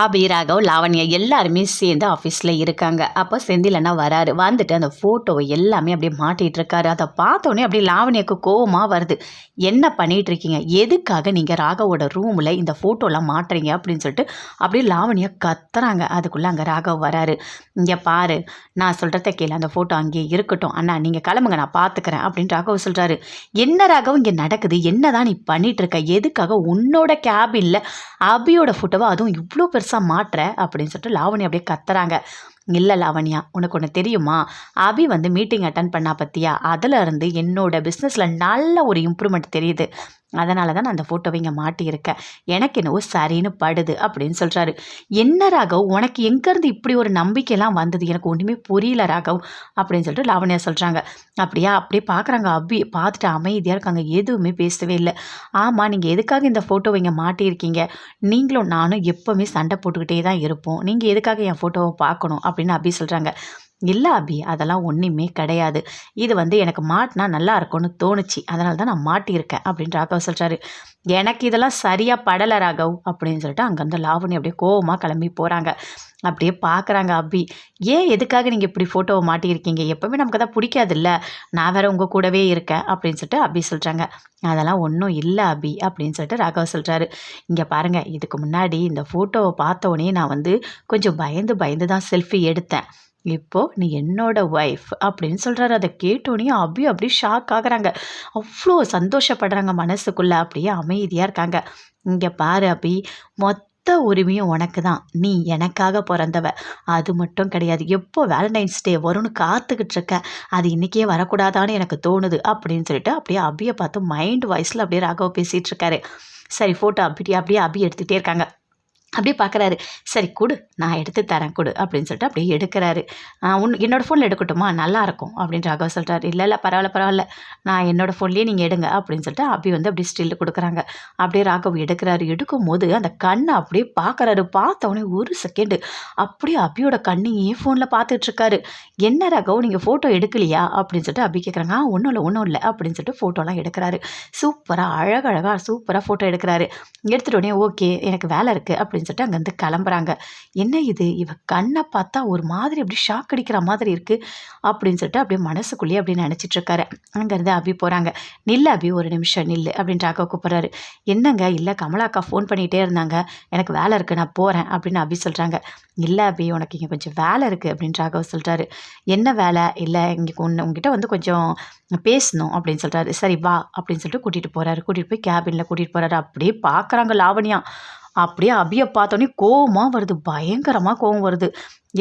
ஆபி ராகவ் லாவண்யா எல்லாருமே சேர்ந்து ஆஃபீஸில் இருக்காங்க. அப்போ செந்தில் அண்ணா வராரு. வந்துட்டு அந்த ஃபோட்டோவை எல்லாமே அப்படியே மாட்டிகிட்டு இருக்காரு அதை பார்த்தோன்னே அப்படியே லாவண்யாவுக்கு கோவமாக வருது. என்ன பண்ணிகிட்டு இருக்கீங்க எதுக்காக நீங்கள் ராகவோட ரூமில் இந்த ஃபோட்டோலாம் மாட்டுறீங்க? அப்படின்னு சொல்லிட்டு அப்படியே லாவண்யா கத்துறாங்க. அதுக்குள்ளே அங்கே ராகவ் வராரு. இங்கே பாரு நான் சொல்கிறத கேள்வி அந்த ஃபோட்டோ அங்கேயே இருக்கட்டும். அண்ணா நீங்கள் கிளம்புங்க. நான் பார்த்துக்கிறேன் அப்படின்னு ராகவ் சொல்கிறாரு என்ன ராகவ்? இங்கே நடக்குது. என்னதான் நீ பண்ணிகிட்ருக்க எதுக்காக உன்னோட கேபினில் அபியோட ஃபோட்டோவை அதுவும் இவ்வளோ பெருசாக மாட்டுற அப்படின்னு சொல்லிட்டு லாவணி அப்படியே கத்துறாங்க. இல்லை லாவண்யா உனக்கு ஒன்று தெரியுமா? அபி வந்து மீட்டிங் அட்டன் பண்ணா பற்றியா அதில் இருந்து என்னோட பிஸ்னஸில் நல்ல ஒரு இம்ப்ரூவ்மெண்ட் தெரியுது. அதனால தான் நான் அந்த ஃபோட்டோவை இங்கே மாட்டியிருக்கேன். எனக்கு என்னவோ சரின்னு படுது அப்படின்னு சொல்கிறாரு என்ன ராகவ்? உனக்கு எங்கேருந்து இப்படி ஒரு நம்பிக்கைலாம் வந்தது? எனக்கு ஒன்றுமே புரியல ராகவ் அப்படின்னு சொல்லிட்டு லாவண்யா சொல்கிறாங்க அப்படியா? அப்படியே பார்க்குறாங்க அபி. பார்த்துட்டு அமைதியாக இருக்காங்க. எதுவுமே பேசவே இல்லை. ஆமாம் நீங்கள் எதுக்காக இந்த ஃபோட்டோவை இங்கே மாட்டியிருக்கீங்க? நீங்களும் நானும் எப்போவுமே சண்டை போட்டுக்கிட்டே தான் இருப்போம். நீங்கள் எதுக்காக என் ஃபோட்டோவை பார்க்கணும்? அப்படின்னு அபி சொல்கிறாங்க இல்லை அபி அதெல்லாம் ஒன்றுமே கிடையாது. இது வந்து எனக்கு மாட்டினா நல்லா இருக்கும்னு தோணுச்சு. அதனால தான் நான் மாட்டியிருக்கேன் அப்படின்னு ராகவ் சொல்கிறாரு எனக்கு இதெல்லாம் சரியாக படலை ராகவ் அப்படின்னு சொல்லிட்டு அங்கேருந்து லாவணி அப்படியே கோவமாக கிளம்பி போகிறாங்க அப்படியே பார்க்குறாங்க அபி. ஏன் எதுக்காக நீங்கள் இப்படி ஃபோட்டோவை மாட்டியிருக்கீங்க? எப்போவுமே நமக்கு தான் பிடிக்காதுல்ல? நான் வேறு உங்கள் கூடவே இருக்கேன் அப்படின்னு சொல்லிட்டு அபி சொல்கிறாங்க அதெல்லாம் ஒன்றும் இல்லை அபி அப்படின்னு சொல்லிட்டு ராகவ் சொல்கிறாரு இங்கே பாருங்கள் இதுக்கு முன்னாடி இந்த ஃபோட்டோவை பார்த்தோன்னே நான் வந்து கொஞ்சம் பயந்து பயந்து தான் செல்ஃபி எடுத்தேன். இப்போ நீ என்னோட ஒய்ஃப் அப்படின்னு சொல்கிறாரு அதை கேட்டோன்னே அபி அப்படியே ஷாக் ஆகுறாங்க. அவ்வளோ சந்தோஷப்படுறாங்க மனசுக்குள்ளே. அப்படியே அமைதியாக இருக்காங்க. இங்கே பாரு அபி மொத்த உரிமையும் உனக்கு தான் நீ எனக்காக பிறந்தவ. அது மட்டும் கிடையாது. எப்போ வேலண்டைன்ஸ் டே வரும்னு காத்துக்கிட்டு இருக்க. அது இன்றைக்கே வரக்கூடாதான்னு எனக்கு தோணுது அப்படின்னு சொல்லிட்டு அப்படியே அபியை பார்த்து மைண்ட் வாய்ஸில் அப்படியே ராகவ பேசிகிட்டு இருக்காரு. சரி ஃபோட்டோ அப்படி அப்படியே அபி எடுத்துகிட்டே இருக்காங்க. அப்படியே பார்க்குறாரு சரி கொடு. நான் எடுத்து தரேன் கொடு. அப்படின்னு சொல்லிட்டு அப்படியே எடுக்கிறாரு. உன் என்னோடய ஃபோனில் எடுக்கட்டுமா? நல்லாயிருக்கும் அப்படின்னு ராகவ் சொல்கிறாரு இல்லை இல்லை பரவாயில்ல பரவாயில்ல. நான் என்னோடய ஃபோன்லேயே நீங்கள் எடுங்க. அப்படின்னு சொல்லிட்டு அபி வந்து அப்படியே ஸ்டில் கொடுக்குறாங்க. அப்படியே ராகவ் எடுக்கிறாரு. எடுக்கும் போது அந்த கண்ணை அப்படியே பார்க்குறாரு பார்த்தவொடனே ஒரு செகண்டு அப்படியே அபியோட கண்ணையே ஃபோனில் பார்த்துட்ருக்காரு என்ன ராகவ் நீங்கள் ஃபோட்டோ எடுக்கலையா? அப்படின்னு சொல்லிட்டு அபி கேட்குறாங்க ஆ ஒன்றும் இல்லை ஒன்றும் இல்லை. அப்படின்னு சொல்லிட்டு ஃபோட்டோலாம் எடுக்கிறாரு. சூப்பராக அழகழகாக சூப்பராக ஃபோட்டோ எடுக்கிறாரு. எடுத்துகிட்டோடனே ஓகே எனக்கு வேலை இருக்குது அப்படின்னு சொல்லிட்டு அங்கேருந்து கிளம்புறாங்க. என்ன இது? இவ கண்ணை பார்த்தா ஒரு மாதிரி அப்படி ஷாக் அடிக்கிற மாதிரி இருக்குது அப்படின்னு சொல்லிட்டு அப்படியே மனசுக்குள்ளேயே அப்படின்னு நினச்சிட்டு இருக்காரு. அங்கேருந்து அபி போகிறாங்க நில்லு அபி ஒரு நிமிஷம் நில்லு அப்படின்ட்டு அக்கா கூப்பிட்றாரு. என்னங்க? இல்லை கமலா அக்கா ஃபோன் பண்ணிகிட்டே இருந்தாங்க. எனக்கு வேலை இருக்குது நான் போகிறேன் அப்படின்னு அபி சொல்கிறாங்க இல்லை அபி உனக்கு இங்கே கொஞ்சம் வேலை இருக்குது அப்படின்ட்டு ராகவ் சொல்கிறாரு என்ன வேலை? இல்லை இங்கே ஒன்று உங்ககிட்ட வந்து கொஞ்சம் பேசணும் அப்படின்னு சொல்கிறாரு சரி வா அப்படின்னு சொல்லிட்டு கூட்டிகிட்டு போகிறாரு கூட்டிகிட்டு போய் கேபினில் கூட்டிகிட்டு போகிறாரு அப்படியே பார்க்குறாங்க லாவணியா. அப்படியே அபியை பார்த்தோன்னே கோவமாக வருது. பயங்கரமாக கோபம் வருது.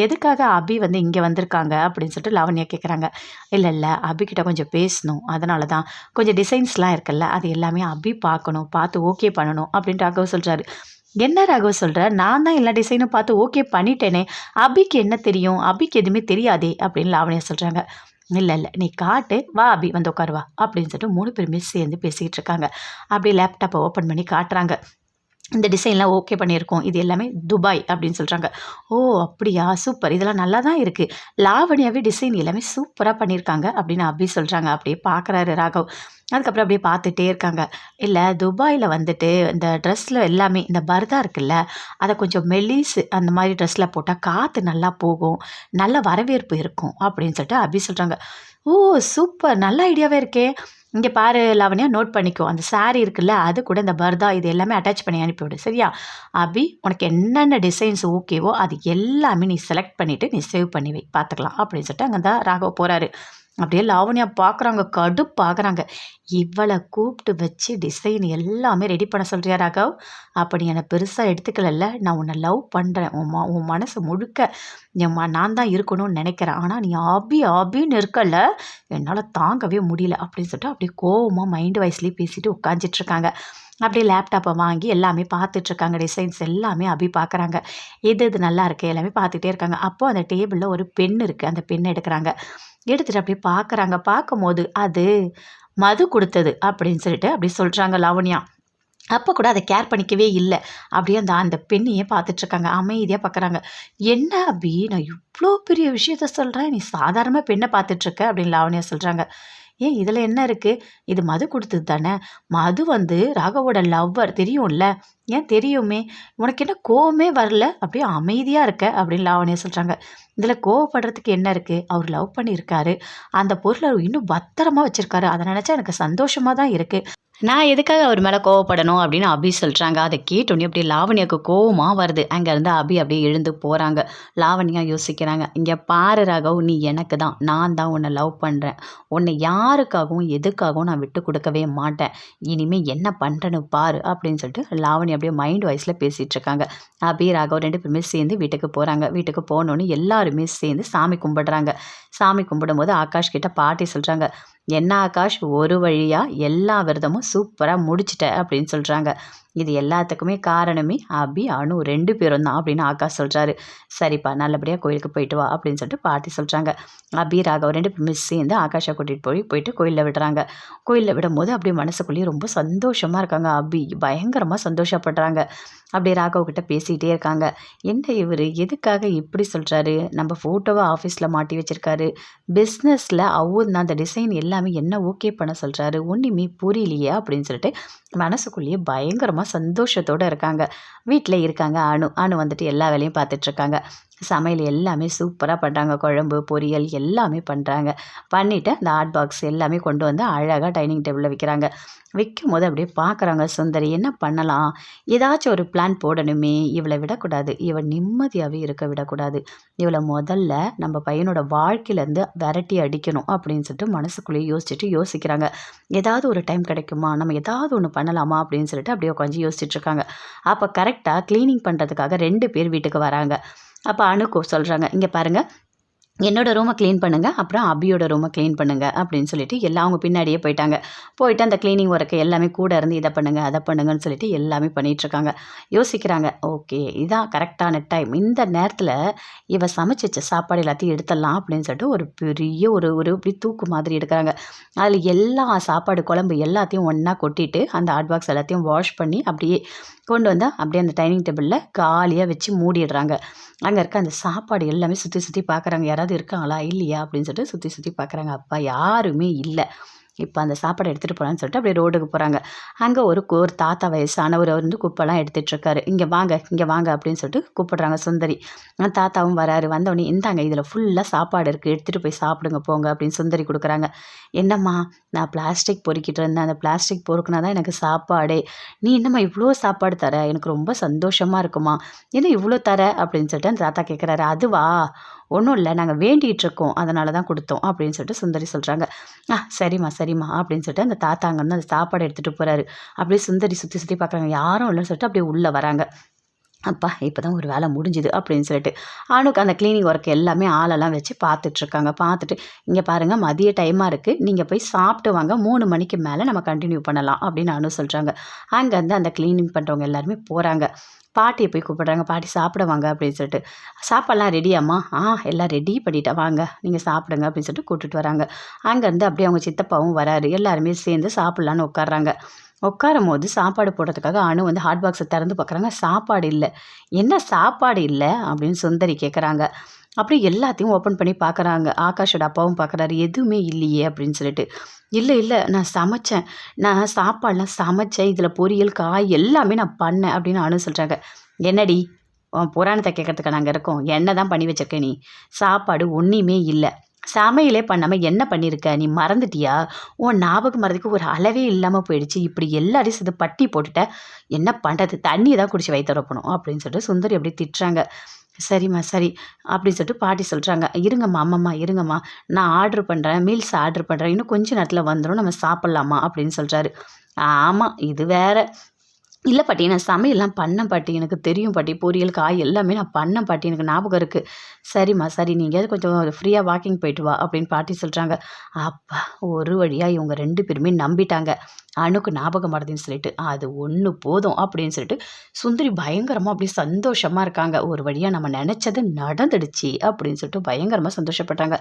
எதுக்காக அபி வந்து இங்கே வந்திருக்காங்க? அப்படின்னு சொல்லிட்டு லாவண்யா கேட்குறாங்க இல்லை இல்லை அபிக்கிட்ட கொஞ்சம் பேசணும். அதனால தான் கொஞ்சம் டிசைன்ஸ்லாம் இருக்குல்ல அது எல்லாமே அபி பார்க்கணும். பார்த்து ஓகே பண்ணணும் அப்படின்ட்டு ராகவ் சொல்கிறாரு என்ன ராகவ் சொல்கிற நான் தான் எல்லா டிசைனும் பார்த்து ஓகே பண்ணிட்டேனே. அபிக்கு என்ன தெரியும்? அபிக்கு எதுவுமே தெரியாதே அப்படின்னு லாவண்யா சொல்கிறாங்க இல்லை இல்லை நீ காட்டு. வா அபி வந்து உட்காருவா அப்படின்னு சொல்லிட்டு மூணு பேருமே சேர்ந்து பேசிக்கிட்டு இருக்காங்க. அப்படியே லேப்டாப்பை ஓப்பன் பண்ணி காட்டுறாங்க. இந்த டிசைன்லாம் ஓகே பண்ணியிருக்கோம். இது எல்லாமே துபாய் அப்படின்னு சொல்கிறாங்க ஓ அப்படியா? சூப்பர். இதெல்லாம் நல்லா தான் இருக்குது லாவணியாவே டிசைன் எல்லாமே சூப்பராக பண்ணியிருக்காங்க அப்படின்னு அபி சொல்கிறாங்க அப்படியே பார்க்குறாரு ராகவ். அதுக்கப்புறம் அப்படியே பார்த்துட்டே இருக்காங்க. இல்லை துபாயில் வந்துட்டு இந்த ட்ரெஸ்ஸில் எல்லாமே இந்த பர்தா இருக்குல்ல அதை கொஞ்சம் மெலிசு அந்த மாதிரி ட்ரெஸ்ஸில் போட்டால் காற்று நல்லா போகும் நல்ல வரவேற்பு இருக்கும் அப்படின்னு சொல்லிட்டு அபி சொல்கிறாங்க ஓ சூப்பர்! நல்ல ஐடியாவே இருக்கே. இங்கே பாரு லாவண்யா நோட் பண்ணிக்கோ. அந்த சாரீ இருக்குல்ல அது கூட இந்த பர்தா இது எல்லாமே அட்டாச் பண்ணி அனுப்பிவிடு. சரியா? அபி உனக்கு என்னென்ன டிசைன்ஸ் ஓகேவோ அது எல்லாமே நீ செலக்ட் பண்ணிவிட்டு நீ சேவ் பண்ணி வை. பார்த்துக்கலாம் அப்படின்னு சொல்லிட்டு அங்கே தான் ராகவ் போகிறாரு அப்படியே லாவண்யா பார்க்குறாங்க கடுப்பாகிறாங்க இவளை கூப்பிட்டு வச்சு டிசைன் எல்லாமே ரெடி பண்ண சொல்கிறியா ராகவ்? அப்படி என்னை பெருசாக எடுத்துக்கலல்ல? நான் உன்னை லவ் பண்ணுறேன் உன் மா உன் மனசு முழுக்க என் நான் தான் இருக்கணும்னு நினைக்கிறேன். ஆனால் நீ ஆபி ஆபின்னு இருக்கல என்னால் தாங்கவே முடியல அப்படின்னு சொல்லிட்டு அப்படியே கோவமாக மைண்டு வயசுலேயே பேசிட்டு உட்காந்துட்ருக்காங்க அப்படியே லேப்டாப்பை வாங்கி எல்லாமே பார்த்துட்ருக்காங்க டிசைன்ஸ் எல்லாமே அபி பார்க்குறாங்க எது எது நல்லா இருக்குது எல்லாமே பார்த்துட்டே இருக்காங்க. அப்போது அந்த டேபிளில் ஒரு பென் இருக்குது அந்த பென் எடுக்கிறாங்க. எடுத்துகிட்டு அப்படியே பார்க்குறாங்க பார்க்கும்போது அது மது கொடுத்தது அப்படின்னு சொல்லிட்டு அப்படி சொல்கிறாங்க லாவண்யா. அப்போ கூட அதை கேர் பண்ணிக்கவே இல்லை. அப்படியே அந்த அந்த பெண்ணையே பார்த்துட்ருக்காங்க அமைதியாக பார்க்குறாங்க என்ன அப்படி நான் இவ்வளோ பெரிய விஷயத்த சொல்கிறேன் நீ சாதாரணமாக பெண்ணை பார்த்துட்ருக்க அப்படின்னு லாவண்யா சொல்கிறாங்க ஏன் இதில் என்ன இருக்குது இது மது கொடுத்தது தானே? மது வந்து ராகவோட லவ்வர் தெரியும்ல? ஏன் தெரியுமே? உனக்கு என்ன கோவமே வரல? அப்படியே அமைதியாக இருக்க அப்படின்னு லாவணியா சொல்கிறாங்க இதில் கோவப்படுறதுக்கு என்ன இருக்குது அவர் லவ் பண்ணியிருக்காரு. அந்த பொருளை இன்னும் பத்திரமா வச்சுருக்காரு. அதை நினச்சா எனக்கு சந்தோஷமாக தான் இருக்குது நான் எதுக்காக அவர் மேலே கோவப்படணும் அப்படின்னு அபி சொல்கிறாங்க அதை கேட்டோன்னே அப்படியே லாவணியாவுக்கு கோவமாக வருது. அங்கேருந்து அபி அப்படியே எழுந்து போகிறாங்க லாவணியாக யோசிக்கிறாங்க. இங்கே பாரு ராகவ் நீ எனக்கு தான். நான் தான் உன்னை லவ் பண்ணுறேன் உன்னை யாருக்காகவும் எதுக்காகவும் நான் விட்டு கொடுக்கவே மாட்டேன். இனிமேல் என்ன பண்ணுறேன்னு பாரு அப்படின்னு சொல்லிட்டு லாவணி அப்படியே மைண்ட் வாய்ஸில் பேசிகிட்டு இருக்காங்க. அபி ராகவ் ரெண்டு பேருமே சேர்ந்து வீட்டுக்கு போகிறாங்க வீட்டுக்கு போனோன்னு எல்லாருமே சேர்ந்து சாமி கும்பிடுறாங்க. சாமி கும்பிடும்போது ஆகாஷ் கிட்ட பாட்டி சொல்கிறாங்க என்ன ஆகாஷ் ஒரு வழியாக எல்லா விரதமும் சூப்பராக முடிச்சிட்ட அப்படின்னு சொல்கிறாங்க இது எல்லாத்துக்குமே காரணமே அபி அனு ரெண்டு பேரும் தான் அப்படின்னு ஆகாஷ் சொல்கிறாரு சரிப்பா நல்லபடியாக கோயிலுக்கு போயிட்டு வா அப்படின்னு சொல்லிட்டு பாட்டி சொல்கிறாங்க அபி ராகவ் ரெண்டு பேருமே சேர்ந்து ஆகாஷை கூட்டிகிட்டு போய் போயிட்டு கோயிலில் விடுறாங்க. கோயிலில் விடும்போது அப்படியே மனசுக்குள்ளேயே ரொம்ப சந்தோஷமாக இருக்காங்க அபி. பயங்கரமாக சந்தோஷப்படுறாங்க. அப்படியே ராகவ் கிட்ட பேசிகிட்டே இருக்காங்க. என்ன இவர்? எதுக்காக இப்படி சொல்கிறாரு நம்ம ஃபோட்டோவை ஆஃபீஸில் மாட்டி வச்சுருக்காரு. பிஸ்னஸில் அவர் அந்த டிசைன் எல்லாமே என்ன ஓகே பண்ண சொல்கிறாரு ஒன்றுமே புரியலையே அப்படின்னு சொல்லிட்டு மனசுக்குள்ளேயே பயங்கரமாக சந்தோஷத்தோடு இருக்காங்க. வீட்டில் இருக்காங்க. அணு அணு வந்துட்டு எல்லா வேலையும் பார்த்துட்ருக்காங்க சமையல் எல்லாமே சூப்பராக பண்ணுறாங்க குழம்பு பொரியல் எல்லாமே பண்ணுறாங்க பண்ணிவிட்டு அந்த ஹாட் பாக்ஸ் எல்லாமே கொண்டு வந்து அழகாக டைனிங் டேபிளில் வைக்கிறாங்க. வைக்கும் போது அப்படியே பார்க்குறாங்க சுந்தரி என்ன பண்ணலாம்? ஏதாச்சும் ஒரு பிளான் போடணுமே. இவளை விடக்கூடாது. இவள் நிம்மதியாகவே இருக்க விடக்கூடாது. இவளை முதல்ல நம்ம பையனோட வாழ்க்கையிலேருந்து விரட்டி அடிக்கணும். அப்படின்னு சொல்லிட்டு மனசுக்குள்ளேயே யோசிச்சுட்டு யோசிக்கிறாங்க. ஏதாவது ஒரு டைம் கிடைக்குமா? நம்ம ஏதாவது ஒன்று பண்ணலாமா? அப்படின்னு சொல்லிட்டு அப்படியே உட்காந்து யோசிச்சுட்ருக்காங்க அப்போ கரெக்டாக க்ளீனிங் பண்ணுறதுக்காக ரெண்டு பேர் வீட்டுக்கு வராங்க. அப்போ அணுக்கு சொல்கிறாங்க இங்கே பாருங்கள் என்னோடய ரூமை க்ளீன் பண்ணுங்கள் அப்புறம் அபியோட ரூமை க்ளீன் பண்ணுங்கள் அப்படின்னு சொல்லிட்டு எல்லாம் அவங்க பின்னாடியே போயிட்டாங்க. போயிட்டு அந்த க்ளீனிங் ஒர்க்கு எல்லாமே கூட இருந்து இதை பண்ணுங்கள் அதை பண்ணுங்கன்னு சொல்லிட்டு எல்லாமே பண்ணிகிட்ருக்காங்க யோசிக்கிறாங்க ஓகே இதான் கரெக்டான டைம் இந்த நேரத்தில் இவ சமைச்சு வச்ச சாப்பாடு எல்லாத்தையும் எடுத்துடலாம் அப்படின்னு சொல்லிட்டு ஒரு பெரிய ஒரு ஒரு இப்படி தூக்கு மாதிரி எடுக்கிறாங்க. அதில் எல்லா சாப்பாடு குழம்பு எல்லாத்தையும் ஒன்றா கொட்டிட்டு அந்த ஹாட் பாக்ஸ் எல்லாத்தையும் வாஷ் பண்ணி அப்படியே கொண்டு வந்தால் அப்படியே அந்த டைனிங் டேபிளில் காலியாக வச்சு மூடிடுறாங்க. அங்கே இருக்க அந்த சாப்பாடு எல்லாமே சுற்றி சுற்றி பார்க்குறாங்க யாராவது இருக்காங்களா? இல்லையா? அப்படின்னு சொல்லிட்டு சுற்றி சுற்றி பார்க்குறாங்க அப்பா யாருமே இல்லை. இப்போ அந்த சாப்பாடை எடுத்துகிட்டு போகலான்னு சொல்லிட்டு அப்படியே ரோடுக்கு போகிறாங்க அங்கே ஒரு ஒரு தாத்தா வயசானவர் வந்து குப்பைலாம் எடுத்துகிட்ருக்காரு இங்கே வாங்க இங்கே வாங்க அப்படின்னு சொல்லிட்டு கூப்பிட்றாங்க சுந்தரி. தாத்தாவும் வராரு. வந்தவொடனே இந்தாங்க இதில் ஃபுல்லாக சாப்பாடு இருக்குது எடுத்துகிட்டு போய் சாப்பிடுங்க போங்க அப்படின்னு சுந்தரி கொடுக்குறாங்க. என்னம்மா நான் பிளாஸ்டிக் பொறுக்கிட்டு இருந்தேன். அந்த பிளாஸ்டிக் பொறுக்குனா தான் எனக்கு சாப்பாடே. நீ என்னம்மா இவ்வளோ சாப்பாடு தர? எனக்கு ரொம்ப சந்தோஷமாக இருக்குமா. என்ன இவ்வளோ தர? அப்படின்னு சொல்லிட்டு அந்த தாத்தா கேட்குறாரு அதுவா? ஒன்றும் இல்லை நாங்கள் வேண்டிகிட்டு இருக்கோம் அதனால தான் கொடுத்தோம் அப்படின்னு சொல்லிட்டு சுந்தரி சொல்கிறாங்க ஆ சரிம்மா சரிம்மா அப்படின்னு சொல்லிட்டு அந்த தாத்தா அங்கேருந்து அந்த சாப்பாடு எடுத்துகிட்டு போகிறாரு அப்படியே சுந்தரி சுற்றி சுற்றி பார்க்குறாங்க யாரும் இல்லைன்னு சொல்லிட்டு அப்படியே உள்ளே வராங்க. அப்பா இப்போ தான் ஒரு வேலை முடிஞ்சுது அப்படின்னு சொல்லிட்டு. அவனுக்கு அந்த க்ளீனிங் ஒர்க் எல்லாமே ஆளெல்லாம் வச்சு பார்த்துட்ருக்காங்க. பார்த்துட்டு இங்கே பாருங்கள் மதிய டைமாக இருக்குது நீங்கள் போய் சாப்பிட்டு வாங்க. மூணு மணிக்கு மேலே நம்ம கண்டினியூ பண்ணலாம். அப்படின்னு அனு சொல்கிறாங்க அங்கேருந்து அந்த க்ளீனிங் பண்ணுறவங்க எல்லாருமே போகிறாங்க பாட்டியை போய் கூப்பிட்றாங்க. பாட்டி சாப்பிட வாங்க. அப்படின்னு சொல்லிட்டு. சாப்பாடெல்லாம் ரெடியாம்மா ஆ எல்லாம் ரெடி பண்ணிட்டேன். வாங்க. நீங்கள் சாப்பிடுங்க. அப்படின்னு சொல்லிட்டு கூப்பிட்டுட்டு வராங்க. அங்கேருந்து அப்படியே அவங்க சித்தப்பாவும் வராரு. எல்லாருமே சேர்ந்து சாப்பிட்லான்னு உட்காடுறாங்க உட்காரும் போது சாப்பாடு போடுறதுக்காக அணு வந்து ஹாட் பாக்ஸை திறந்து பார்க்குறாங்க. சாப்பாடு இல்லை. என்ன சாப்பாடு இல்லை? அப்படின்னு சுந்தரி கேட்குறாங்க அப்படி எல்லாத்தையும் ஓப்பன் பண்ணி பார்க்குறாங்க. ஆகாஷோட அப்பாவும் பார்க்குறாரு. எதுவுமே இல்லையே அப்படின்னு சொல்லிட்டு. இல்லை இல்லை நான் சமைச்சேன். நான் சாப்பாடெலாம் சமைச்சேன். இதில் பொரியல் காய் எல்லாமே நான் பண்ணேன் அப்படின்னு அனு சொல்கிறாங்க என்னடி? புராணத்தை கேட்கறதுக்கு நாங்கள் இருக்கோம். என்ன தான் பண்ணி வச்சுருக்கேன் நீ? சாப்பாடு ஒன்றுமே இல்லை. சமையலே பண்ணாமல் என்ன பண்ணியிருக்க நீ மறந்துட்டியா? உன் ஞாபகம் மறதுக்கு ஒரு அளவே இல்லாமல் போயிடுச்சு. இப்படி எல்லாரையும் சேர்ந்து பட்டி போட்டுட்ட. என்ன பண்ணுறது தண்ணியை தான் குடிச்சு வைத்தரப்பணும் அப்படின்னு சொல்லிட்டு சுந்தரி அப்படி திட்டுறாங்க. சரிம்மா சரி அப்படின்னு சொல்லிட்டு பாட்டி சொல்கிறாங்க இருங்கம்மா அம்மம்மா இருங்கம்மா. நான் ஆர்டர் பண்ணுறேன் மீல்ஸ் ஆர்டர் பண்ணுறேன் இன்னும் கொஞ்சம் நேரத்தில் வந்துடும் நம்ம சாப்பிட்லாமா அப்படின்னு சொல்கிறாரு ஆமாம் இது வேற. இல்லை பாட்டி நான் சமையல்லாம் பண்ணேன் பாட்டி. எனக்கு தெரியும் பாட்டி. பொரியல் காய் எல்லாமே நான் பண்ணேன் பாட்டி. எனக்கு ஞாபகம் இருக்குது சரிம்மா சரி நீங்கள் கொஞ்சம் ஃப்ரீயாக வாக்கிங் போயிட்டு வா அப்படின்னு பாட்டி சொல்கிறாங்க அப்பா ஒரு வழியாக இவங்க ரெண்டு பேருமே நம்பிட்டாங்க. அணுக்கு ஞாபகம் வருதுன்னு சொல்லிட்டு அது ஒன்று போதும் அப்படின்னு சொல்லிட்டு சுந்தரி பயங்கரமாக அப்படியே சந்தோஷமாக இருக்காங்க. ஒரு வழியாக நம்ம நினச்சது நடந்துடுச்சு அப்படின்னு சொல்லிட்டு பயங்கரமாக சந்தோஷப்பட்டாங்க.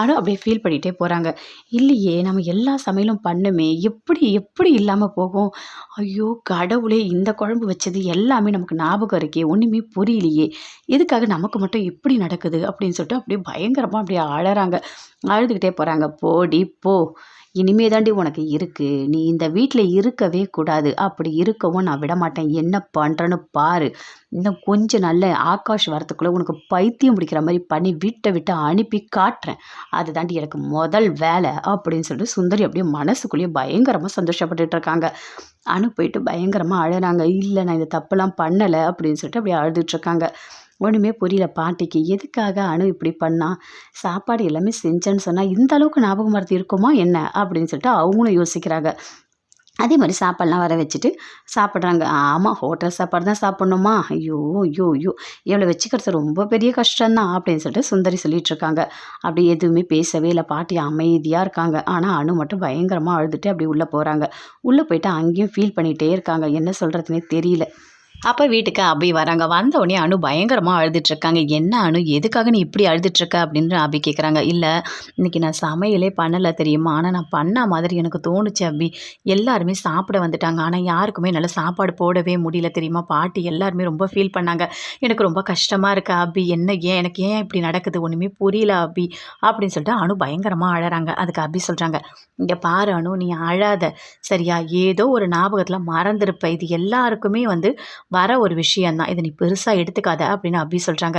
ஆனால் அப்படியே ஃபீல் பண்ணிகிட்டே போகிறாங்க இல்லையே நம்ம எல்லா சமையலும் பண்ணுமே எப்படி எப்படி இல்லாமல் போகும்? ஐயோ கடவுளே இந்த குழம்பு வச்சது எல்லாமே நமக்கு ஞாபகம் இருக்கே ஒன்றுமே புரியலையே. எதுக்காக நமக்கு மட்டும் இப்படி நடக்குது அப்படின்னு சொல்லிட்டு அப்படியே பயங்கரமாக அப்படியே அழறாங்க. அழுதுகிட்டே போகிறாங்க போடி போ. இனிமே தாண்டி உனக்கு இருக்குது நீ இந்த வீட்டில் இருக்கவே கூடாது. அப்படி இருக்கவும் நான் விட மாட்டேன் என்ன பண்ணுறேன்னு பாரு. இன்னும் கொஞ்சம் நல்ல ஆகாஷ் வரத்துக்குள்ளே உனக்கு பைத்தியம் பிடிக்கிற மாதிரி பண்ணி வீட்டை விட்டு அனுப்பி காட்டுறேன். அது தாண்டி எனக்கு முதல் வேலை அப்படின்னு சொல்லிட்டு சுந்தரி அப்படியே மனசுக்குள்ளேயே பயங்கரமாக சந்தோஷப்பட்டுட்டு இருக்காங்க. அனு போயிட்டு பயங்கரமாக அழறாங்க. இல்லை நான் இந்த தப்பெல்லாம் பண்ணலை அப்படின்னு சொல்லிட்டு அப்படியே அழுதுட்டு இருக்காங்க. ஒன்றுமே புரியல பாட்டிக்கு. எதுக்காக அணு இப்படி பண்ணால் சாப்பாடு எல்லாமே செஞ்சேன்னு சொன்னால் இந்த அளவுக்கு ஞாபகம் வரது இருக்குமா என்ன? அப்படின்னு சொல்லிட்டு அவங்களும் யோசிக்கிறாங்க. அதே மாதிரி சாப்பாடெலாம் வர வச்சுட்டு சாப்பிட்றாங்க. ஆமாம் ஹோட்டல் சாப்பாடு தான் சாப்பிட்ணுமா? ஐயோ ஐயோ ஐயோ இவ்வளோ வச்சுக்கிறது ரொம்ப பெரிய கஷ்டம்தான் அப்படின்னு சொல்லிட்டு சுந்தரி சொல்லிட்டு இருக்காங்க. அப்படி எதுவுமே பேசவே இல்லை. பாட்டி அமைதியாக இருக்காங்க. ஆனால் அணு மட்டும் பயங்கரமாக அழுதுட்டு அப்படி உள்ளே போகிறாங்க உள்ளே போயிட்டு அங்கேயும் ஃபீல் பண்ணிகிட்டே இருக்காங்க. என்ன சொல்கிறதுனே தெரியல. அப்போ வீட்டுக்கு அபி வராங்க. வந்தவுடனே அனு பயங்கரமாக அழுதுட்ருக்காங்க என்ன அனு? எதுக்காக நீ இப்படி அழுதுட்ருக்க அப்படின்னு அபி கேட்குறாங்க இல்லை இன்னைக்கு நான் சமையலே பண்ணலை தெரியுமா? ஆனால் நான் பண்ண மாதிரி எனக்கு தோணுச்சு அபி. எல்லாருமே சாப்பிட வந்துட்டாங்க. ஆனால் யாருக்குமே என்னால் சாப்பாடு போடவே முடியல தெரியுமா? பாட்டி எல்லாருமே ரொம்ப ஃபீல் பண்ணாங்க. எனக்கு ரொம்ப கஷ்டமாக இருக்கா அபி. என்ன ஏன்? எனக்கு ஏன் இப்படி நடக்குது? ஒன்றுமே புரியல அபி. அப்படின்னு சொல்லிட்டு அனு பயங்கரமாக அழறாங்க. அதுக்கு அபி சொல்கிறாங்க இங்கே பாரு அனு நீ அழாத. சரியா? ஏதோ ஒரு ஞாபகத்தில் மறந்துருப்ப. இது எல்லாருக்குமே வந்து வர ஒரு விஷயந்தான் இதை நீ பெருசாக எடுத்துக்காத அப்படின்னு அபி சொல்கிறாங்க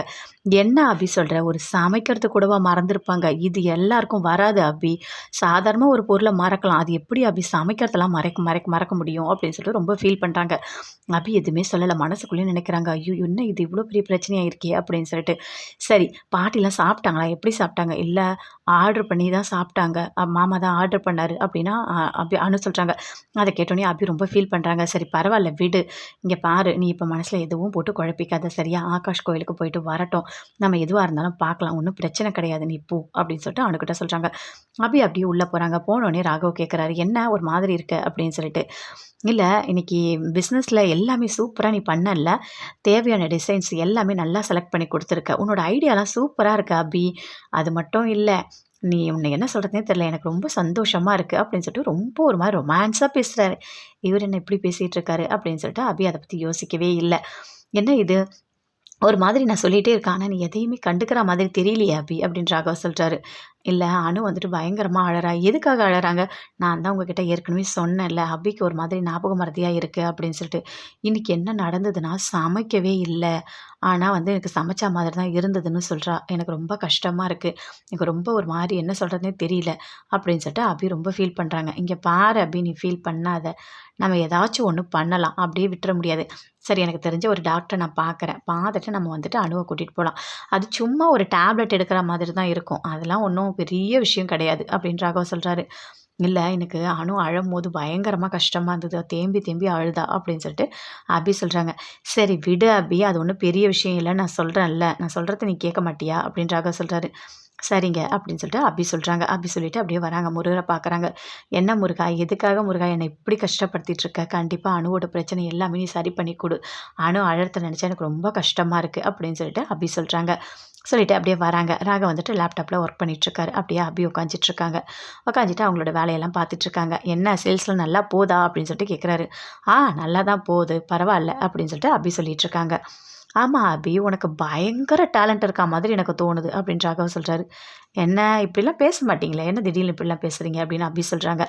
என்ன அபி சொல்கிற ஒரு சமைக்கிறது கூடவா மறந்துருப்பாங்க. இது எல்லாருக்கும் வராது அபி. சாதாரணமாக ஒரு பொருளை மறக்கலாம். அது எப்படி அபி சமைக்கிறதெல்லாம் மறைக்க மறைக்க மறக்க முடியும் அப்படின்னு சொல்லிட்டு ரொம்ப ஃபீல் பண்ணுறாங்க அபி எதுவுமே சொல்லலை. மனசுக்குள்ளேயே நினைக்கிறாங்க. ஐயோ என்ன இது இவ்வளோ பெரிய பிரச்சனையாக இருக்கே அப்படின்னு சொல்லிட்டு. சரி பாட்டிலாம் சாப்பிட்டாங்களா? எப்படி சாப்பிட்டாங்க? இல்லை ஆர்டர் பண்ணி தான் சாப்பிட்டாங்க. மாமா தான் ஆர்டர் பண்ணாரு அப்படின்னா அபி அனு சொல்கிறாங்க அதை கேட்டோன்னே அபி ரொம்ப ஃபீல் பண்ணுறாங்க சரி பரவாயில்ல விடு. இங்கே பாரு நீ இப்போ மனசில் எதுவும் போட்டு குழப்பிக்காத. சரியா? ஆகாஷ் கோயிலுக்கு போயிட்டு வரட்டும். நம்ம எதுவாக இருந்தாலும் பார்க்கலாம். ஒன்றும் பிரச்சனை கிடையாது. நீ போ அப்படின்னு சொல்லிட்டு அவனுக்கிட்ட சொல்கிறாங்க அபி அப்படியே உள்ளே போகிறாங்க போனோடனே ராகவ் கேட்குறாரு என்ன? ஒரு மாதிரி இருக்க? அப்படின்னு சொல்லிட்டு. இல்லை இன்னைக்கு பிஸ்னஸில் எல்லாமே சூப்பராக நீ பண்ணல தேவையான டிசைன்ஸ் எல்லாமே நல்லா செலக்ட் பண்ணி கொடுத்துருக்க. உன்னோட ஐடியாலாம் சூப்பராக இருக்கு அபி. அது மட்டும் இல்லை. நீ உன்னை என்ன சொல்கிறதுனே தெரில எனக்கு ரொம்ப சந்தோஷமாக இருக்குது அப்படின்னு சொல்லிட்டு ரொம்ப ஒரு மாதிரி ரொமான்ஸாக பேசுகிறாரு இவர் என்ன இப்படி பேசிகிட்டு இருக்காரு அப்படின்னு சொல்லிட்டு அபி அதை பற்றி யோசிக்கவே இல்லை. என்ன இது? ஒரு மாதிரி நான் சொல்லிகிட்டே இருக்கேன். ஆனால் நீ எதையுமே கண்டுக்கிற மாதிரி தெரியலையே அபி அப்படின்னு ராகவா சொல்கிறாரு இல்லை அனு வந்துட்டு பயங்கரமாக அழறா. எதுக்காக அழறாங்க? நான் தான் உங்ககிட்ட ஏற்கனவே சொன்னேன்ல அபிக்கு ஒரு மாதிரி ஞாபகம் மறதியாக இருக்குது அப்படின்னு சொல்லிட்டு. இன்றைக்கி என்ன நடந்ததுன்னா சமைக்கவே இல்லை. ஆனால் வந்து எனக்கு சமைச்ச மாதிரி தான் இருந்ததுன்னு சொல்கிறா எனக்கு ரொம்ப கஷ்டமாக இருக்குது எனக்கு ரொம்ப ஒரு மாதிரி என்ன சொல்கிறதுனே தெரியல அப்படின்னு சொல்லிட்டு அபி ரொம்ப ஃபீல் பண்ணுறாங்க இங்கே பாரு அபி நீ ஃபீல் பண்ணாத. நம்ம ஏதாச்சும் ஒன்று பண்ணலாம். அப்படியே விட்டுற முடியாது. சரி எனக்கு தெரிஞ்ச ஒரு டாக்டரை நான் பார்க்குறேன் பார்த்துட்டு நம்ம வந்துட்டு அணுவை கூட்டிகிட்டு போகலாம் அது சும்மா ஒரு டேப்லெட் எடுக்கிற மாதிரி தான் இருக்கும். அதெல்லாம் ஒன்றும் பெரிய விஷயம் கிடையாது அப்படின்னு சொல்கிறாரு இல்லை எனக்கு அணு அழும்போது பயங்கரமாக கஷ்டமாக இருந்தது. தேம்பி தேம்பி அழுதா? அப்படின்னு சொல்லிட்டு அபி சொல்கிறாங்க சரி விடு அபி. அது ஒன்றும் பெரிய விஷயம் இல்லை. நான் சொல்கிறேன்ல நான் சொல்கிறத நீ கேட்க மாட்டியா? அப்படின்னு சொல்கிறாரு சரிங்க அப்படின்னு சொல்லிட்டு அபி சொல்கிறாங்க அப்படி சொல்லிட்டு அப்படியே வராங்க. முருகரை பார்க்குறாங்க என்ன முருகா? எதுக்காக முருகா? என்னை இப்படி கஷ்டப்படுத்திட்டு இருக்க? கண்டிப்பாக அணுவோட பிரச்சனை எல்லாமே நீ சரி பண்ணி கொடு. அணு அழறத நினச்சா எனக்கு ரொம்ப கஷ்டமாக இருக்குது அப்படின்னு சொல்லிட்டு அபி சொல்கிறாங்க சொல்லிட்டு அப்படியே வராங்க. ராக வந்துட்டு லேப்டாப்பில் ஒர்க் பண்ணிகிட்ருக்காரு அப்படியே அபி உட்காந்துட்ருக்காங்க உட்காந்துட்டு அவங்களோட வேலையெல்லாம் பார்த்துட்ருக்காங்க என்ன சேல்ஸில் நல்லா போதா? அப்படின்னு சொல்லிட்டு கேட்குறாரு ஆ நல்லா தான் போகுது. பரவாயில்ல அப்படின்னு சொல்லிட்டு அபி சொல்லிகிட்ருக்காங்க ஆமாம் அபி உனக்கு பயங்கர டேலண்ட் இருக்கா மாதிரி எனக்கு தோணுது அப்படின்னு ராகவ் சொல்கிறாரு என்ன இப்படிலாம் பேச மாட்டீங்களே? என்ன திடீர்னு இப்படிலாம் பேசுகிறீங்க அப்படின்னு அபி சொல்கிறாங்க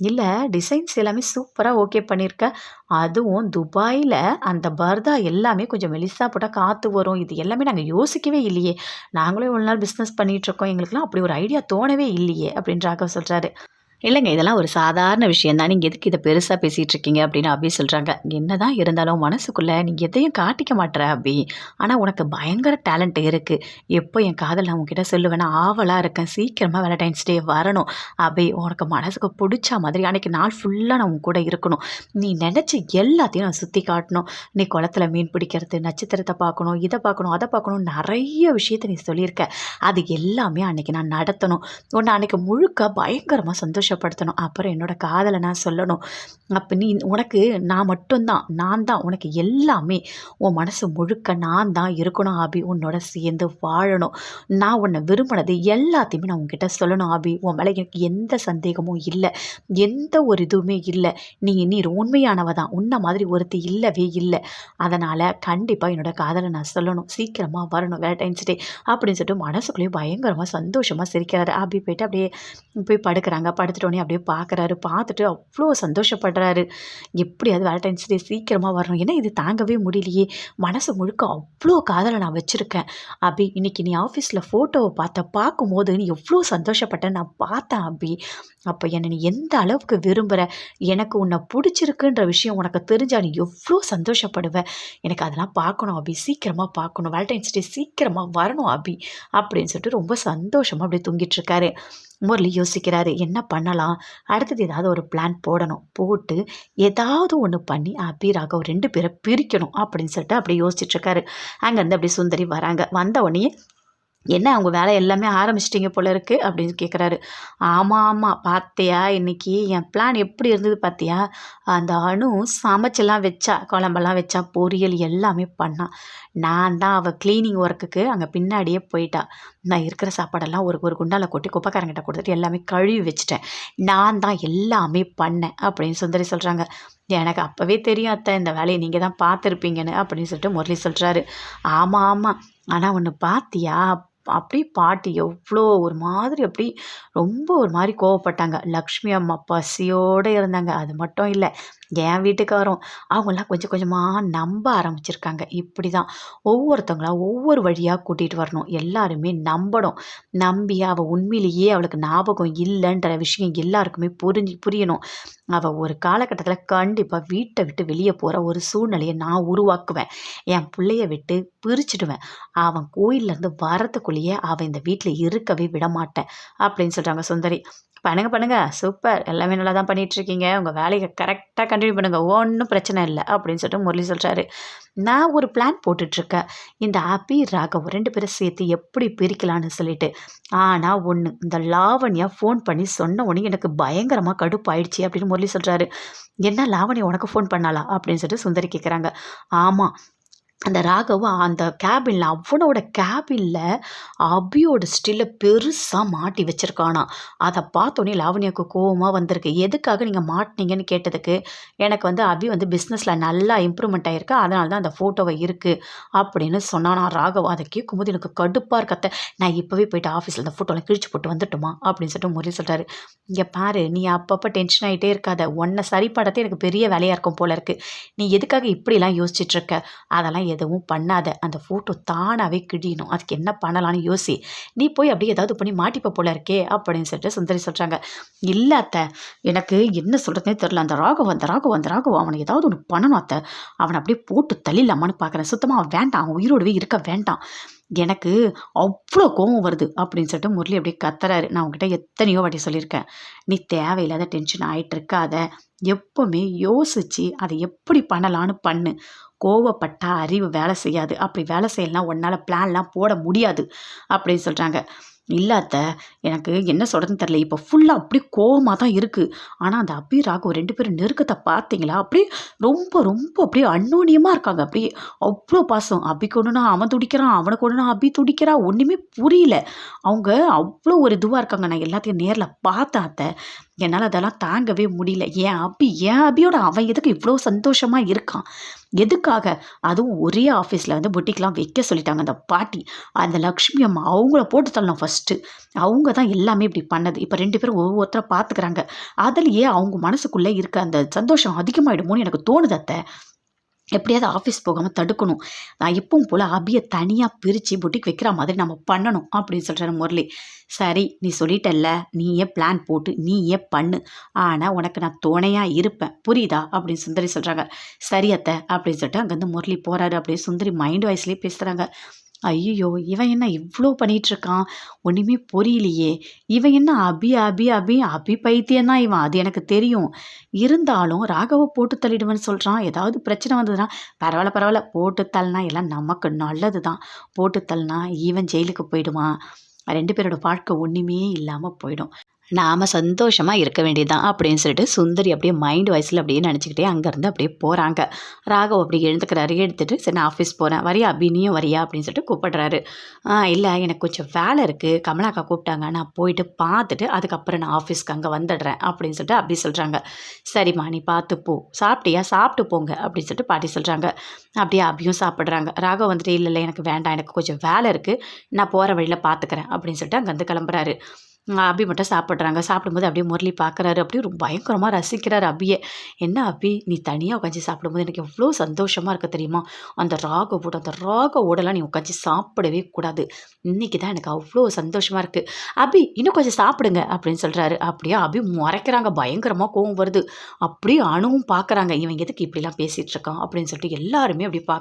இல்லை டிசைன்ஸ் எல்லாமே சூப்பராக ஓகே பண்ணியிருக்க அதுவும் துபாயில் அந்த பர்தா எல்லாமே கொஞ்சம் மெலிசா போட்டால் காற்று வரும். இது எல்லாமே நாங்கள் யோசிக்கவே இல்லையே. நாங்களும் இவ்வளோ நாள் பிஸ்னஸ் பண்ணிகிட்ருக்கோம் எங்களுக்குலாம் அப்படி ஒரு ஐடியா தோணவே இல்லையே அப்படின்னு ராகவ் சொல்கிறாரு இல்லைங்க இதெல்லாம் ஒரு சாதாரண விஷயம் தான் நீங்கள் எதுக்கு இதை பெருசாக பேசிகிட்டு இருக்கீங்க அப்படின்னு அபி சொல்கிறாங்க என்ன தான் இருந்தாலும் மனசுக்குள்ளே நீ எதையும் காட்டிக்க மாட்டேற அபி ஆனால் உனக்கு பயங்கர டேலண்ட் இருக்குது எப்போ என் காதல் நான் உங்ககிட்ட சொல்லுவேன்னா ஆவலாக இருக்கேன். சீக்கிரமாக வேலண்டைன்ஸ் டே வரணும். அபி உனக்கு மனசுக்கு பிடிச்ச மாதிரி அன்றைக்கி நாள் ஃபுல்லாக நான் உன் கூட இருக்கணும். நீ நினச்சி எல்லாத்தையும் நான் சுற்றி காட்டணும். நீ குளத்துல மீன் பிடிக்கிறது நட்சத்திரத்தை பார்க்கணும் இதை பார்க்கணும் அதை பார்க்கணும் நிறைய விஷயத்த நீ சொல்லியிருக்க. அது எல்லாமே அன்றைக்கி நான் நடத்தணும். உன்னை அன்றைக்கி முழுக்க பயங்கரமாக சந்தோஷம் சந்தோஷப்படுத்தணும். அப்புறம் என்னோட காதலை நான் சொல்லணும். அப்போ நீ உனக்கு நான் மட்டும்தான் நான் தான் உனக்கு எல்லாமே உன் மனசு முழுக்க நான் தான் இருக்கணும் ஆபி. உன்னோட சேர்ந்து வாழணும். நான் உன்னை விரும்பினது எல்லாத்தையுமே நான் உன்கிட்ட சொல்லணும் ஆபி. உன் மேலே எனக்கு எந்த சந்தேகமும் இல்லை. எந்த ஒரு இதுவுமே இல்லை. நீ நீ உண்மையானவ தான். உன்னை மாதிரி ஒருத்தி இல்லவே இல்லை. அதனால் கண்டிப்பாக என்னோட காதலை நான் சொல்லணும். சீக்கிரமாக வரணும் வேலண்டைன்ஸ் டே அப்படின்னு சொல்லிட்டு மனசுக்குள்ளேயே பயங்கரமாக சந்தோஷமாக சிரிக்கிறாரு ஆபி. போயிட்டு அப்படியே போய் படுக்கிறாங்க. படுத்து பார்த்துட்டோன்னே அப்படியே பார்க்குறாரு. பார்த்துட்டு அவ்வளோ சந்தோஷப்படுறாரு. எப்படியாவது வேலண்டைன்ஸ் டே சீக்கிரமாக வரணும். ஏன்னா இது தாங்கவே முடியலையே. மனசு முழுக்க அவ்வளோ காதலை நான் வச்சுருக்கேன். அபி இன்னைக்கு நீ ஆஃபீஸில் ஃபோட்டோவை பார்த்த பார்க்கும்போது நீ எவ்வளோ சந்தோஷப்பட்டேன் நான் பார்த்தேன் அபி. அப்போ என்னை நீ எந்த அளவுக்கு விரும்புகிற எனக்கு உன்னை பிடிச்சிருக்குன்ற விஷயம் உனக்கு தெரிஞ்சால் நீ எவ்வளோ சந்தோஷப்படுவ? எனக்கு அதெல்லாம் பார்க்கணும் அபி. சீக்கிரமாக பார்க்கணும். வேலண்டைன்ஸ் டே சீக்கிரமாக வரணும் அபி. அப்படின்னு சொல்லிட்டு ரொம்ப சந்தோஷமாக அப்படியே தூங்கிட்டு இருக்காரு. முரளி யோசிக்கிறாரு என்ன பண்ணலாம்? அடுத்தது ஏதாவது ஒரு பிளான் போடணும். போட்டு ஏதாவது ஒன்று பண்ணி அபி ராகவ் ரெண்டு பேரை பிரிக்கணும் அப்படின்னு சொல்லிட்டு அப்படியே யோசிச்சுட்டு இருக்காரு. அங்கேருந்து அப்படியே சுந்தரி வராங்க. வந்த உடனே என்ன அவங்க வேலை எல்லாமே ஆரம்பிச்சிட்டிங்க போல இருக்கு? அப்படின்னு கேட்குறாரு ஆமாம் ஆமாம் பார்த்தியா இன்னைக்கு என் பிளான் எப்படி இருந்தது பார்த்தியா அந்த அணு சமைச்செல்லாம் வச்சா குழம்பெல்லாம் வச்சா பொரியல் எல்லாமே பண்ணான் நான் தான் அவள் க்ளீனிங் ஒர்க்குக்கு அங்கே பின்னாடியே போயிட்டா. நான் இருக்கிற சாப்பாடெல்லாம் ஒரு ஒரு குண்டால கொட்டி குப்பைக்காரங்கிட்ட கொடுத்துட்டு எல்லாமே கழுவி வச்சுட்டேன். நான் தான் எல்லாமே பண்ணேன் அப்படின்னு சுந்தரி சொல்கிறாங்க எனக்கு அப்போவே தெரியும் அத்தை இந்த வேலையை நீங்கள் தான் பார்த்துருப்பீங்கன்னு அப்படின்னு சொல்லிட்டு முரளி சொல்கிறாரு ஆமாம் ஆமாம் ஆனால் ஒன்று பார்த்தியா அப்படி பாட்டி எவ்வளோ ஒரு மாதிரி அப்படி ரொம்ப ஒரு மாதிரி கோவப்பட்டாங்க. லக்ஷ்மி அம்மா பசியோடு இருந்தாங்க. அது மட்டும் இல்லை என் வீட்டுக்காரும் அவங்களாம் கொஞ்சம் கொஞ்சமாக நம்ப ஆரம்பிச்சிருக்காங்க. இப்படி தான் ஒவ்வொருத்தவங்களா ஒவ்வொரு வழியாக கூட்டிகிட்டு வரணும். எல்லாருமே நம்பணும். நம்பி அவள் உண்மையிலேயே அவளுக்கு ஞாபகம் இல்லைன்ற விஷயம் எல்லாருக்குமே புரிஞ்சு புரியணும். அவள் ஒரு காலகட்டத்தில் கண்டிப்பாக வீட்டை விட்டு வெளியே போகிற ஒரு சூழ்நிலையை நான் உருவாக்குவேன். என் பிள்ளைய விட்டு பிரிச்சுடுவேன். அவன் கோயிலேருந்து வரத்துக்குள்ளேயே அவன் இந்த வீட்டில் இருக்கவே விட மாட்டேன் அப்படின்னு சொல்கிறாங்க சுந்தரி. பண்ணுங்க பண்ணுங்க. சூப்பர். எல்லாமே நல்லா தான் பண்ணிகிட்ருக்கீங்க உங்கள் வேலையை கரெக்டாக கண்டினியூ பண்ணுங்கள் ஒன்றும் பிரச்சனை இல்லை அப்படின்னு சொல்லிட்டு முரளி சொல்கிறாரு நான் ஒரு பிளான் போட்டுட்ருக்கேன். இந்த ஹாப்பி ராகவ் ரெண்டு பேரும் சேர்த்து எப்படி பிரிக்கலான்னு சொல்லிட்டு. ஆனால் ஒன்று இந்த லாவண்யா ஃபோன் பண்ணி சொன்ன உடனே எனக்கு பயங்கரமாக கடுப்பாயிடுச்சு அப்படின்னு முரளி சொல்கிறாரு என்ன லாவண்யா உனக்கு ஃபோன் பண்ணாலா அப்படின்னு சொல்லிட்டு சுந்தரி கேட்குறாங்க ஆமாம் அந்த ராகவும் அந்த கேபினில் அவனோட கேபினில் அபியோட ஸ்டில்லை பெருசாக மாட்டி வச்சுருக்கானா. அதை பார்த்தோன்னே லாவண்யாவுக்கு கோவமாக வந்திருக்கு. எதுக்காக நீங்கள் மாட்டினீங்கன்னு கேட்டதுக்கு எனக்கு வந்து அபி வந்து பிஸ்னஸில் நல்லா இம்ப்ரூவ்மெண்ட் ஆகிருக்கு அதனால தான் அந்த ஃபோட்டோவை இருக்குது அப்படின்னு சொன்னானா ராகவ். அதை கேட்கும்போது எனக்கு கடுப்பாக இருக்கத்த நான் இப்போவே போயிட்டு ஆஃபீஸில் அந்த ஃபோட்டோலாம் கிழிச்சு போட்டு வந்துட்டுமா? அப்படின்னு சொல்லிட்டு முறை சொல்கிறாரு இங்கே பாரு நீ அப்பப்போ டென்ஷன் ஆகிட்டே இருக்காத. உன்னை சரிப்படத்தே எனக்கு பெரிய வேலையாக இருக்கும் போல இருக்குது நீ எதுக்காக இப்படிலாம் யோசிச்சுட்ருக்க அதெல்லாம் எதுவும் பண்ணாத. அந்த ஃபோட்டோ தானாகவே கிழியணும். அதுக்கு என்ன பண்ணலான்னு யோசி. நீ போய் அப்படியே ஏதாவது பண்ணி மாட்டிப்ப போல இருக்கே அப்படின்னு சொல்லிட்டு சுந்தரி சொல்கிறாங்க இல்லை அத்தை எனக்கு என்ன சொல்கிறதுனே தெரில அந்த ராகவ் அந்த ராகவ் அந்த ராகவ் அவனை ஏதாவது ஒன்று பண்ணணும் அத்தை. அவனை அப்படியே போட்டு தள்ளிடலாமான்னு பார்க்குறேன் சுத்தமாக அவன் வேண்டாம். அவன் உயிரோடவே இருக்க வேண்டாம். எனக்கு அவ்வளோ கோவம் வருது அப்படின்னு சொல்லிட்டு முரளி அப்படியே கத்துறாரு. நான் உங்ககிட்ட எத்தனையோ வாட்டி சொல்லியிருக்கேன். நீ தேவையில்லாத டென்ஷன் ஆகிட்டு இருக்காத. எப்போவுமே யோசித்து அதை எப்படி பண்ணலான்னு பண்ணு. கோவப்பட்டா அறிவு வேலை செய்யாது. அப்படி வேலை செய்யலாம் உன்னால் பிளான்லாம் போட முடியாது அப்படின்னு சொல்கிறாங்க இல்லை எனக்கு என்ன சொல்கிறதுன்னு தெரில இப்போ ஃபுல்லாக அப்படி கோவமாக தான் இருக்குது ஆனால் அந்த அபி ராகவ் ரெண்டு பேரும் நெருக்கத்தை பார்த்தீங்களா? அப்படியே ரொம்ப ரொம்ப அப்படியே அன்னோனியமாக இருக்காங்க. அப்படியே அவ்வளோ பாசம். அபிக்கு ஒன்றுனா அவன் துடிக்கிறான் அவனுக்கு ஒன்றுனா அபி துடிக்கிறா. ஒன்றுமே புரியல. அவங்க அவ்வளோ ஒரு இதுவாக இருக்காங்க. நான் எல்லாத்தையும் நேரில் பார்த்தாத்த அத்தை. என்னால் அதெல்லாம் தாங்கவே முடியல. ஏன் அபி ஏன் அபியோட அவன் எதுக்கு இவ்வளோ சந்தோஷமாக இருக்கான்? எதுக்காக? அதுவும் ஒரே ஆஃபீஸில் வந்து பொட்டிக்கெலாம் வைக்க சொல்லிட்டாங்க அந்த பாட்டி. அந்த லக்ஷ்மி அம்மா அவங்கள போட்டு தள்ளணும் ஃபஸ்ட்டு அவங்க தான் எல்லாமே இப்படி பண்ணது. இப்போ ரெண்டு பேரும் ஒவ்வொருத்தரை பார்த்துக்கிறாங்க அதுலேயே அவங்க மனசுக்குள்ளே இருக்க அந்த சந்தோஷம் அதிகமாகிடுமோன்னு எனக்கு தோணுது அத்தை. எப்படியாவது ஆஃபீஸ் போகாமல் தடுக்கணும். நான் எப்பவும் போல் அபியை தனியாக பிரித்து புட்டிக் வைக்கிற மாதிரி நம்ம பண்ணணும் அப்படின்னு சொல்கிறாரு முரளி. சரி நீ சொல்லிட்டல்ல நீயே பிளான் போட்டு நீயே பண்ணு. ஆனால் உனக்கு நான் துணையாக இருப்பேன். புரியுதா? அப்படின்னு சுந்தரி சொல்கிறாங்க சரி அத்தை அப்படின்னு சொல்லிட்டு அங்கேருந்து முரளி போகிறாரு அப்படியே சுந்தரி மைண்ட் வாய்ஸ்லேயே பேசுகிறாங்க ஐயோ இவன் என்ன இவ்வளோ பண்ணிகிட்ருக்கான் ஒன்றுமே புரியலையே. இவன் என்ன அபி அபி அபி அபி பைத்தியம் தான் இவன்? அது எனக்கு தெரியும். இருந்தாலும் ராகவை போட்டு தள்ளிடுவேன்னு சொல்கிறான் ஏதாவது பிரச்சனை வந்ததுன்னா பரவாயில்ல பரவாயில்ல போட்டு தள்ளினா எல்லாம் நமக்கு நல்லது தான் போட்டு தள்ளினா ஈவன் ஜெயிலுக்கு போயிடுவான். ரெண்டு பேரோட வாழ்க்கை ஒன்றுமே இல்லாமல் போயிடும். நாம் சந்தோஷமாக இருக்க வேண்டியதுதான் அப்படின்னு சொல்லிட்டு சுந்தரி அப்படியே மைண்ட் வாய்ஸில் அப்படியே நினச்சிக்கிட்டே அங்கேருந்து அப்படியே போகிறாங்க ராகவ் அப்படி எழுந்துக்கிறாரு. எடுத்துகிட்டு சரி நான் ஆஃபீஸ் போகிறேன் வரியா அபினியும் வரியா அப்படின்னு சொல்லிட்டு கூப்பிடுறாரு. இல்லை எனக்கு கொஞ்சம் வேலை இருக்குது கமலாக்கா கூப்பிட்டாங்க. நான் போயிட்டு பார்த்துட்டு அதுக்கப்புறம் நான் ஆஃபீஸ்க்கு அங்கே வந்துடுறேன். அப்படின்னு சொல்லிட்டு அப்படி சொல்கிறாங்க சரிம்மா நீ பார்த்து போ. சாப்பிட்டியா? சாப்பிட்டு போங்க. அப்படின்னு சொல்லிட்டு பாட்டி சொல்கிறாங்க அப்படியே அபியும் சாப்பிட்றாங்க. ராகவ் வந்துட்டு இல்லை இல்லை எனக்கு வேண்டாம். எனக்கு கொஞ்சம் வேலை இருக்குது நான் போகிற வழியில் பார்த்துக்கிறேன். அப்படின்னு சொல்லிட்டு அங்கேருந்து கிளம்புறாரு. அபி மட்டும் சாப்பிட்றாங்க. சாப்பிடும்போது அப்படியே முரளி பார்க்குறாரு. அப்படியே ரொம்ப பயங்கரமாக ரசிக்கிறார் அபியை. என்ன அபி? நீ தனியாக உட்காந்து சாப்பிடும்போது எனக்கு எவ்வளோ சந்தோஷமாக இருக்க தெரியுமா? அந்த ராக ஓட அந்த ராக ஓடலாம் நீ உட்காந்து சாப்பிடவே கூடாது. இன்னைக்கு தான் எனக்கு அவ்வளோ சந்தோஷமாக இருக்குது அபி இன்னும் கொஞ்சம் சாப்பிடுங்க அப்படின்னு சொல்கிறாரு அப்படியே அபி முறைக்கிறாங்க. பயங்கரமாக கோவம் வருது. அப்படியே அணுவும் பார்க்குறாங்க. இவன் எதுக்கு இப்படிலாம் பேசிகிட்ருக்கான் அப்படின்னு சொல்லிட்டு எல்லாருமே அப்படி பார்க்குறாங்க